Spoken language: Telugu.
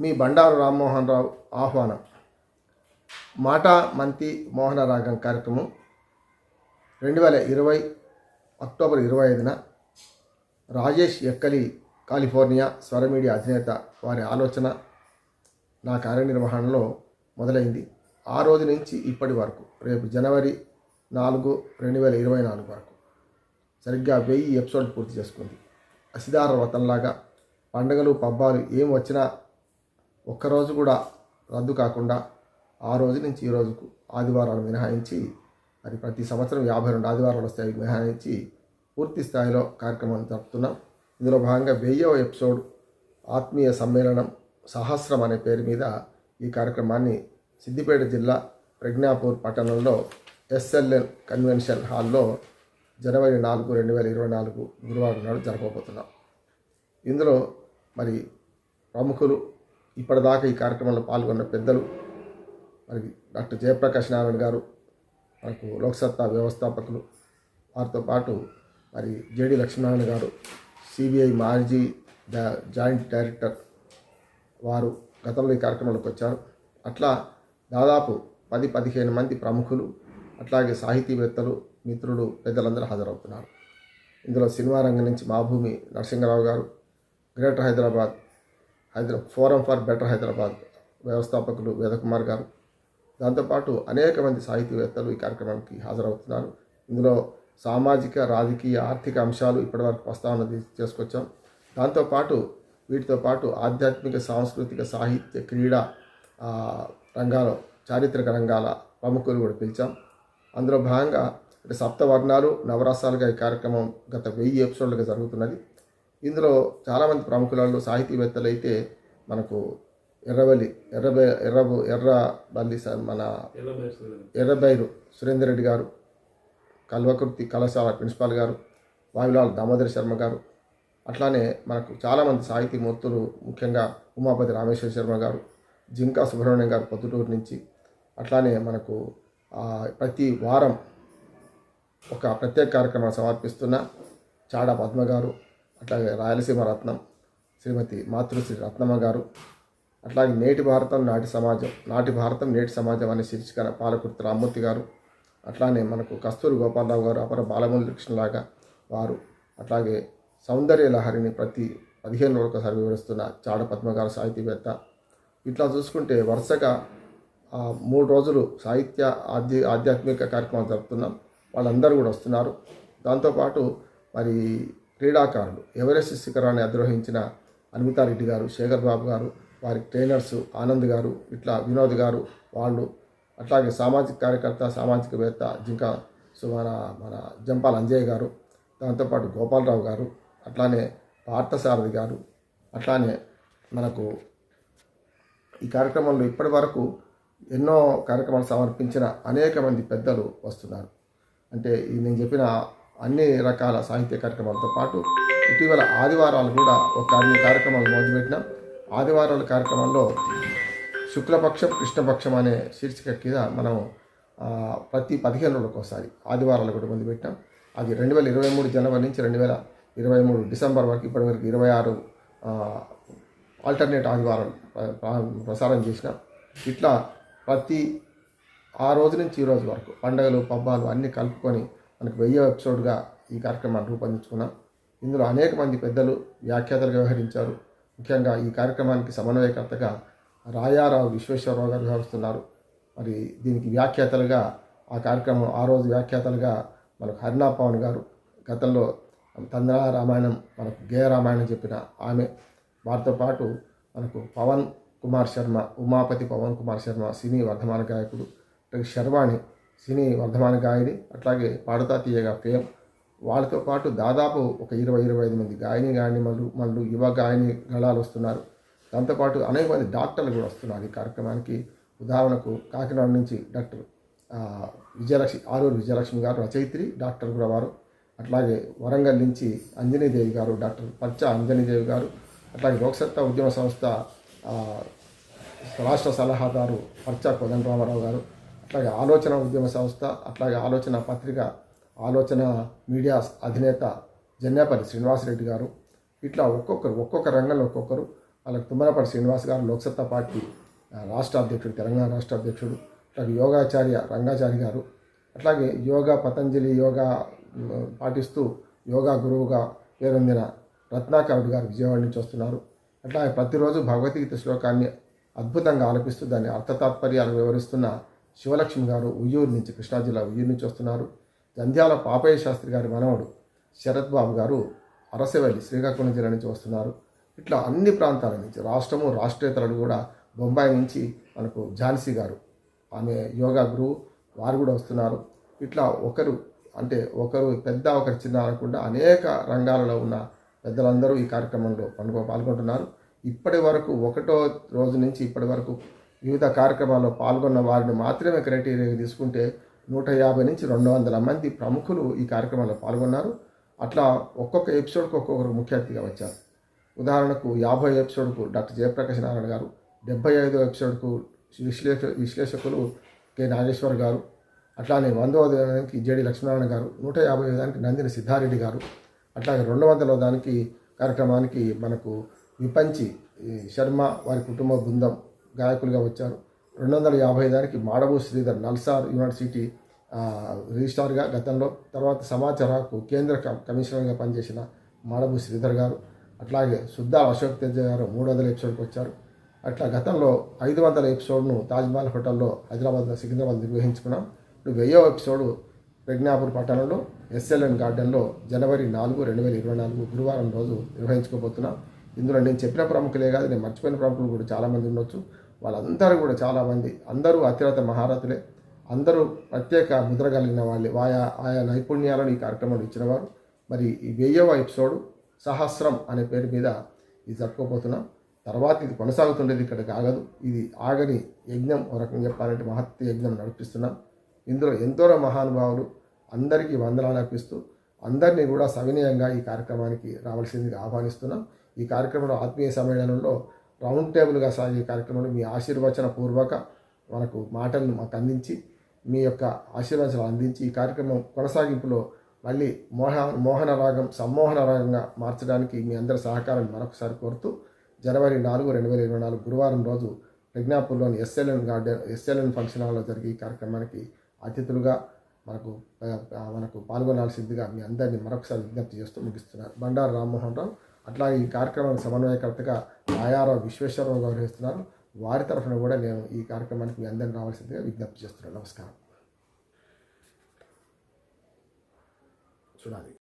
మీ బండారు రామ్మోహన్ రావు ఆహ్వానం. మాటా మంతి మోహన రాగం కార్యక్రమం రెండు వేల ఇరవై అక్టోబర్ ఇరవై ఐదున రాజేష్ ఎక్కలి కాలిఫోర్నియా స్వర మీడియా అధినేత వారి ఆలోచన నా కార్యనిర్వహణలో మొదలైంది. ఆ రోజు నుంచి ఇప్పటి వరకు రేపు జనవరి నాలుగు రెండు వేల ఇరవై నాలుగు వరకు సరిగ్గా వెయ్యి ఎపిసోడ్ పూర్తి చేసుకుంది. అసిదార వ్రతంలాగా పండుగలు పబ్బాలు ఏం వచ్చినా ఒక్కరోజు కూడా రద్దు కాకుండా ఆ రోజు నుంచి ఈ రోజుకు ఆదివారాలు మినహాయించి మరి ప్రతి సంవత్సరం యాభై రెండు ఆదివారాలు వస్తాయి మినహాయించి పూర్తి స్థాయిలో కార్యక్రమం జరుపుతున్నాం. ఇందులో భాగంగా వెయ్యవ ఎపిసోడ్ ఆత్మీయ సమ్మేళనం సహస్రం అనే పేరు మీద ఈ కార్యక్రమాన్ని సిద్దిపేట జిల్లా ప్రజ్ఞాపూర్ పట్టణంలో ఎస్ఎల్ఎన్ కన్వెన్షన్ హాల్లో జనవరి నాలుగు రెండు వేల ఇరవై నాలుగు గురువారం నాడు జరపబోతున్నాం. ఇందులో మరి ప్రముఖులు ఇప్పటిదాకా ఈ కార్యక్రమంలో పాల్గొన్న పెద్దలు మరి డాక్టర్ జయప్రకాష్ నారాయణ గారు మనకు లోక్సత్తా వ్యవస్థాపకులు వారితో పాటు మరి జేడి లక్ష్మీనారాయణ గారు సిబిఐ మాజీ డా- జాయింట్ డైరెక్టర్ వారు గతంలో ఈ కార్యక్రమంలోకి వచ్చారు. అట్లా దాదాపు పది పదిహేను మంది ప్రముఖులు అట్లాగే సాహితీవేత్తలు మిత్రులు పెద్దలందరూ హాజరవుతున్నారు. ఇందులో సినిమా రంగం నుంచి మాభూమి నరసింహరావు గారు గ్రేటర్ హైదరాబాద్ హైదరా ఫోరం ఫర్ బెటర్ హైదరాబాద్ వ్యవస్థాపకులు వేదకుమార్ గారు. దాంతోపాటు అనేక మంది సాహితీవేత్తలు ఈ కార్యక్రమానికి హాజరవుతున్నారు. ఇందులో సామాజిక రాజకీయ ఆర్థిక అంశాలు ఇప్పటివరకు ప్రస్తావన చేసుకొచ్చాం దాంతోపాటు వీటితో పాటు ఆధ్యాత్మిక సాంస్కృతిక సాహిత్య క్రీడా రంగాల చారిత్రక రంగాల ప్రముఖులు కూడా పిలిచాం. అందులో భాగంగా అంటే సప్తవర్ణాలు నవరసాలుగా ఈ కార్యక్రమం గత వెయ్యి ఎపిసోడ్లుగా జరుగుతున్నది. ఇందులో చాలామంది ప్రముఖులలో సాహితీవేత్తలు అయితే మనకు ఎర్రవల్లి ఎర్రబె ఎర్రబు ఎర్రబల్లి స- మన ఎర్రబైరు సురేందర్ రెడ్డి గారు కల్వకుర్తి కళాశాల ప్రిన్సిపాల్ గారు వాయులాల్ దామోదర్ శర్మ గారు అట్లానే మనకు చాలామంది సాహితీ మూర్తులు ముఖ్యంగా ఉమాపతి రామేశ్వర శర్మ గారు జింకా సుబ్రహ్మణ్యం గారు పొద్దుటూరు నుంచి అట్లానే మనకు ప్రతి వారం ఒక ప్రత్యేక కార్యక్రమం సమర్పిస్తున్న చాడ పద్మ గారు అట్లాగే రాయలసీమ రత్నం శ్రీమతి మాతృశ్రీ రత్నమ్మ గారు అట్లాగే నేటి భారతం నాటి సమాజం నాటి భారతం నేటి సమాజం అనే శీర్షికన పాలకుర్తి రామ్మూర్తి గారు అట్లానే మనకు కస్తూరి గోపాలరావు గారు అపర బాలమురళి కృష్ణలాగా వారు అట్లాగే సౌందర్య లహరిని ప్రతి పదిహేను రోజులకు ఒకసారి వివరిస్తున్న చాడ పద్మ గారు సాహితీవేత్త. ఇట్లా చూసుకుంటే వరుసగా ఆ, మూడు రోజులు సాహిత్య ఆధ్య ఆధ్యాత్మిక కార్యక్రమాలు జరుపుతున్నాం. వాళ్ళందరూ కూడా వస్తున్నారు. దాంతోపాటు మరి క్రీడాకారులు ఎవరెస్ట్ శిఖరాన్ని అధిరోహించిన అన్వితారెడ్డి గారు శేఖర్ బాబు గారు వారి ట్రైనర్స్ ఆనంద్ గారు ఇట్లా వినోద్ గారు వాళ్ళు అట్లాగే సామాజిక కార్యకర్త సామాజికవేత్త జింకా సో మన మన జంపాల్ అంజయ్ గారు దాంతోపాటు గోపాలరావు గారు అట్లానే పార్థసారథి గారు అట్లానే మనకు ఈ కార్యక్రమంలో ఇప్పటి వరకు ఎన్నో కార్యక్రమాలు సమర్పించిన అనేక మంది పెద్దలు వస్తున్నారు. అంటే ఈ నేను చెప్పిన అన్ని రకాల సాహిత్య కార్యక్రమాలతో పాటు ఇటీవల ఆదివారాలు కూడా ఒక అన్ని కార్యక్రమాలు మొదలుపెట్టినాం ఆదివారాల కార్యక్రమంలో శుక్లపక్షం కృష్ణపక్షం అనే శీర్షిక కింద మనం ప్రతి పదిహేను రోజులకు ఒకసారి ఆదివారాలు కూడా మొదలుపెట్టాం అది రెండు వేల ఇరవై మూడు జనవరి నుంచి రెండు వేల ఇరవై మూడు డిసెంబర్ వరకు ఇప్పటి వరకు ఇరవై ఆరు ఆల్టర్నేట్ ఆదివారం ప్రసారం చేసినాం. ఇట్లా ప్రతి ఆ రోజు నుంచి ఈ రోజు వరకు పండగలు పబ్బాలు అన్నీ కలుపుకొని మనకు వెయ్యి ఎపిసోడ్గా ఈ కార్యక్రమాన్ని రూపొందించుకున్నాం. ఇందులో అనేక మంది పెద్దలు వ్యాఖ్యాతలుగా వ్యవహరించారు. ముఖ్యంగా ఈ కార్యక్రమానికి సమన్వయకర్తగా రాయారావు విశ్వేశ్వరరావు గారు వ్యవహరిస్తున్నారు. మరి దీనికి వ్యాఖ్యాతలుగా ఆ కార్యక్రమం ఆ రోజు వ్యాఖ్యాతలుగా మనకు హరినా పవన్ గారు గతంలో తంద్రా రామాయణం మనకు గేయ రామాయణం చెప్పిన ఆమె. వారితో పాటు మనకు పవన్ కుమార్ శర్మ ఉమాపతి పవన్ కుమార్ శర్మ సినీ వర్ధమాన గాయకుడు శర్వాణి సినీ వర్ధమాన గాయని అట్లాగే పాడతా తీయగా ఫేమ్ వాళ్ళతో పాటు దాదాపు ఒక ఇరవై ఇరవై ఐదు మంది గాయని గాయని మళ్ళు మళ్ళు యువ గాయని గళాలు వస్తున్నారు. దాంతోపాటు అనేక మంది డాక్టర్లు కూడా వస్తున్నారు ఈ కార్యక్రమానికి. ఉదాహరణకు కాకినాడ నుంచి డాక్టర్ విజయలక్ష్మి ఆరూరు విజయలక్ష్మి గారు రచయిత్రి డాక్టర్ కూడా వారు. అట్లాగే వరంగల్ నుంచి అంజనీదేవి గారు డాక్టర్ పచ్చ అంజనీదేవి గారు. అట్లాగే లోక్సత్తా ఉద్యమ సంస్థ రాష్ట్ర సలహాదారు పర్చా కోదండరామారావు గారు. అట్లాగే ఆలోచన ఉద్యమ సంస్థ అట్లాగే ఆలోచన పత్రిక ఆలోచన మీడియా అధినేత జన్యాపల్లి శ్రీనివాసరెడ్డి గారు ఇట్లా ఒక్కొక్కరు ఒక్కొక్క రంగంలో ఒక్కొక్కరు. వాళ్ళకి తుమ్మలపాటి శ్రీనివాస్ గారు లోక్సత్తా పార్టీ రాష్ట్ర అధ్యక్షుడు తెలంగాణ రాష్ట్ర అధ్యక్షుడు అట్లాగే యోగాచార్య రంగాచారి గారు. అట్లాగే యోగా పతంజలి యోగా పాటిస్తూ యోగా గురువుగా పేరొందిన రత్నాకరుడు గారు విజయవాడ నుంచి వస్తున్నారు. అట్లాగే ప్రతిరోజు భగవద్గీత శ్లోకాన్ని అద్భుతంగా ఆలపిస్తూ దాని అర్థతాత్పర్యాలు వివరిస్తున్న శివలక్ష్మి గారు ఉయ్యూరు నుంచి కృష్ణా జిల్లా ఉయ్యూరు నుంచి వస్తున్నారు. జంధ్యాల పాపయ్య శాస్త్రి గారి మనవడు శరత్ బాబు గారు అరసవల్లి శ్రీకాకుళం జిల్లా నుంచి వస్తున్నారు. ఇట్లా అన్ని ప్రాంతాల నుంచి రాష్ట్రము రాష్ట్రేతరులు కూడా బొంబాయి నుంచి మనకు ఝాన్సీ గారు ఆమె యోగా గురువు వారు కూడా వస్తున్నారు. ఇట్లా ఒకరు అంటే ఒకరు పెద్ద ఒకరు చిన్న అనకుండా అనేక రంగాలలో ఉన్న పెద్దలందరూ ఈ కార్యక్రమంలో పండుగ పాల్గొంటున్నారు. ఇప్పటి వరకు ఒకటో రోజు నుంచి ఇప్పటి వరకు వివిధ కార్యక్రమాల్లో పాల్గొన్న వారిని మాత్రమే క్రైటీరియాగా తీసుకుంటే నూట యాభై నుంచి రెండు వందల మంది ప్రముఖులు ఈ కార్యక్రమంలో పాల్గొన్నారు. అట్లా ఒక్కొక్క ఎపిసోడ్కి ఒక్కొక్కరు ముఖ్య అతిథిగా వచ్చారు. ఉదాహరణకు యాభై ఎపిసోడ్కు డాక్టర్ జయప్రకాశ్ నారాయణ గారు డెబ్బై ఐదో ఎపిసోడ్కు విశ్లేష విశ్లేషకులు కె నాగేశ్వర్ గారు అట్లానే వందవ దానికి జేడి లక్ష్మీనారాయణ గారు నూట యాభై దానికి నందిని సిద్ధారెడ్డి గారు అట్లాగే రెండు వందల దానికి కార్యక్రమానికి మనకు విపంచి శర్మ వారి కుటుంబ బృందం గాయకులుగా వచ్చారు. రెండు వందల యాభై దానికి మాడబు శ్రీధర్ నల్సార్ యూనివర్సిటీ రిజిస్టార్గా గతంలో తర్వాత సమాచారకు కేంద్ర కమిషనర్గా పనిచేసిన మాడబు శ్రీధర్ గారు అట్లాగే సుద్దా అశోక్ తేజ గారు మూడు వందల ఎపిసోడ్కి వచ్చారు. అట్లా గతంలో ఐదు వందల ఎపిసోడ్ను తాజ్మహల్ హోటల్లో హైదరాబాద్ సికింద్రాబాద్ నిర్వహించుకున్నాం. ఇప్పుడు వెయ్యో ఎపిసోడ్ ప్రజ్ఞాపూర్ పట్టణంలో ఎస్ఎల్ఎన్ గార్డెన్లో జనవరి నాలుగు రెండు వేల ఇరవై నాలుగు గురువారం రోజు నిర్వహించుకోబోతున్నాం. ఇందులో నేను చెప్పిన ప్రముఖులే కాదు నేను మర్చిపోయిన ప్రముఖులు కూడా చాలామంది ఉండొచ్చు. వాళ్ళందరూ కూడా చాలామంది అందరూ అత్యున్నత మహారథులే అందరూ ప్రత్యేక ముద్ర కలిగిన వాళ్ళే. ఆయా ఆయా నైపుణ్యాలను ఈ కార్యక్రమంలో ఇచ్చినవారు. మరి ఈ వెయ్యవ ఎపిసోడ్ సహస్రం అనే పేరు మీద ఇది జరుపుకోబోతున్నాం. తర్వాత ఇది కొనసాగుతుండేది ఇక్కడికి ఆగదు. ఇది ఆగని యజ్ఞం ఒక రకంగా చెప్పాలంటే మహత్ యజ్ఞం నడిపిస్తున్నాం. ఇందులో ఎంతో మహానుభావులు అందరికీ వందనాలు అర్పిస్తూ అందరినీ కూడా సవినయంగా ఈ కార్యక్రమానికి రావాల్సిందిగా ఆహ్వానిస్తున్నాం. ఈ కార్యక్రమంలో ఆత్మీయ సమ్మేళనంలో రౌండ్ టేబుల్గా సాగే కార్యక్రమంలో మీ ఆశీర్వచన పూర్వక మనకు మాటలను మాకు అందించి మీ యొక్క ఆశీర్వచనాలు అందించి ఈ కార్యక్రమం కొనసాగింపులో మళ్ళీ మోహ మోహన రాగం సమ్మోహన రాగంగా మార్చడానికి మీ అందరి సహకారాన్ని మరొకసారి కోరుతూ జనవరి నాలుగు రెండు వేల ఇరవై నాలుగు గురువారం రోజు ప్రజ్ఞాపూర్లోని ఎస్ఎల్ఎన్ గార్డెన్ ఎస్ఎల్ఎన్ ఫంక్షన్ హాల్లో జరిగే ఈ కార్యక్రమానికి అతిథులుగా మనకు మనకు పాల్గొనాల్సిందిగా మీ అందరినీ మరొకసారి విజ్ఞప్తి చేస్తూ ముగిస్తున్నారు బండారు రామ్మోహన్ రావు అట్లాగే ఈ కార్యక్రమానికి సమన్వయకర్తగా ఆయారావు విశ్వేశ్వరరావు గారు వారి తరఫున కూడా నేను ఈ కార్యక్రమానికి మీ అందరిని రావాల్సిందిగా విజ్ఞప్తి చేస్తున్నాను. నమస్కారం. చూడాలి